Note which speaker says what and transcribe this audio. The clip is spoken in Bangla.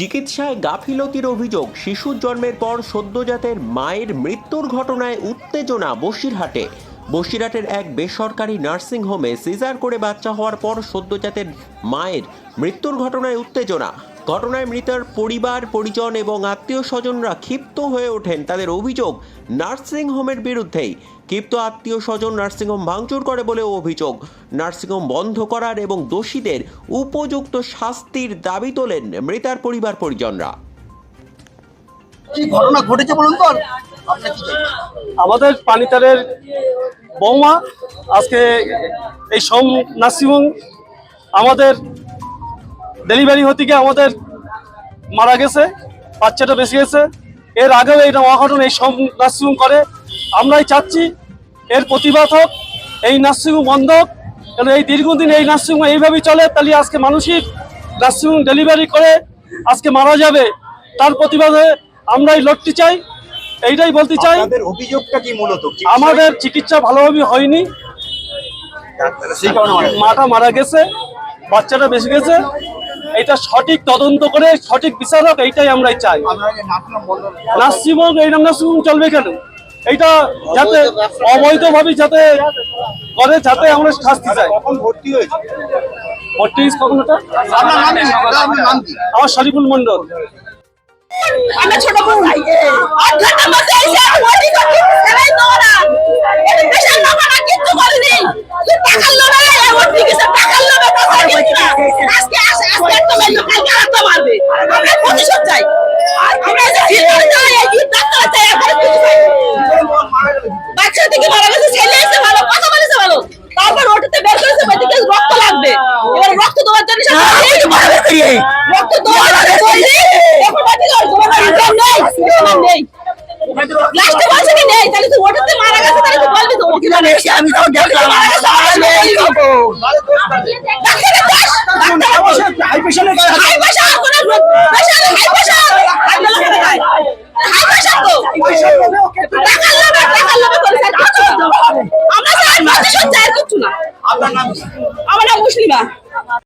Speaker 1: চিকিৎসায় গাফিলতির অভিযোগ শিশুর জন্মের পর সদ্যজাতের মায়ের মৃত্যুর ঘটনায় উত্তেজনা বসিরহাটে। বসিরহাটের এক বেসরকারি নার্সিংহোমে সিজার করে বাচ্চা হওয়ার পর সদ্যজাতের মায়ের মৃত্যুর ঘটনায় উত্তেজনা। ঘটনায় মৃতার পরিবার পরিজন এবং আত্মীয় স্বজনরা ক্ষিপ্ত হয়ে ওঠেন। তাদের অভিযোগ নার্সিংহোমের বিরুদ্ধেই। ক্ষিপ্ত আত্মীয় স্বজন নার্সিংহোম ভাঙচুর করে বলেও অভিযোগ। নার্সিংহোম বন্ধ করার এবং দোষীদের উপযুক্ত শাস্তির দাবি তোলেন মৃতার পরিবার পরিজনরা
Speaker 2: কি ঘটনা ঘটেছে বলুন তো
Speaker 3: আমাদের পানিতারের বৌমা আজকে এই সোম নার্সিংহোম আমাদের ডেলিভারি হতে গিয়ে আমাদের মারা গেছে বাচ্চাটা বেঁচে গেছে। এর আগেও এই অঘটন এই সব নার্সিংহোম করে। আমরাই চাচ্ছি এর প্রতিবাদ হোক এই নার্সিংহোম বন্ধ হোক কারণ এই দীর্ঘদিন এই নার্সিংহোম এইভাবেই চলে। তাহলে আজকে মানসিক নার্সিংহোম ডেলিভারি করে আজকে মারা যাবে। তার প্রতিবাদে আমরাই লড়তে চাই এইটাই বলতে চাই।
Speaker 2: অভিযোগটা কি মূলত?
Speaker 3: আমাদের চিকিৎসা ভালোভাবে হয়নি।
Speaker 2: সেই কারণে
Speaker 3: মাটা মারা গেছে বাচ্চাটা বেঁচে গেছে। এটা সঠিক তদন্ত করে সঠিক বিচারক এইটাই আমরাই চাই। নার্সিংহোম এই নাম নার্সিংহোম চলবে কেন? এইটা যাতে অবৈধভাবে যাতে করে, যাতে আমরা শাস্তি চাই।
Speaker 2: ভর্তি হয়েছে।
Speaker 3: ভর্তি আমার শরীফুল মন্ডল
Speaker 4: আমার ছোট বোন লোভে ওটি কিছু টাকার লোভে কথা কিছু না আজকে আসে আজকে একটা মারলো কালকে আরেকটা মারবে আমরা প্রতিশোধ চাই আমরা যে ভিতরে যাই এই গিয়ে ডাক্তার চাই এখন কিছু চাই বাচ্চা থেকে মারা গেছে ছেলে এসে ভালো কথা বলেছে ভালো তারপর ওটিতে বের করেছে ওইদিকে রক্ত লাগবে এবার রক্ত দেওয়ার জন্য সে রক্ত দেওয়ার জন্য এখন বাকি আর তোমার ইনকাম নেই লাস্টে বলছে কি নেই তাহলে তুই ওটাতে মারা গেছে তাহলে তুই বলবি তো ওকে মানে আমি তো দেখলাম মারা নেই ডাক্তারের দাস ডাক্তার
Speaker 2: হাই প্রেশারের
Speaker 4: হাই প্রেশার কোন pressure high pressure high pressure তো টাকার লোভে টাকার লোভে করেছে আর কিছু আমরা স্যার প্রতিশোধ চাই কিছু না
Speaker 2: আপনার নাম
Speaker 4: আমার নাম মুসলিমা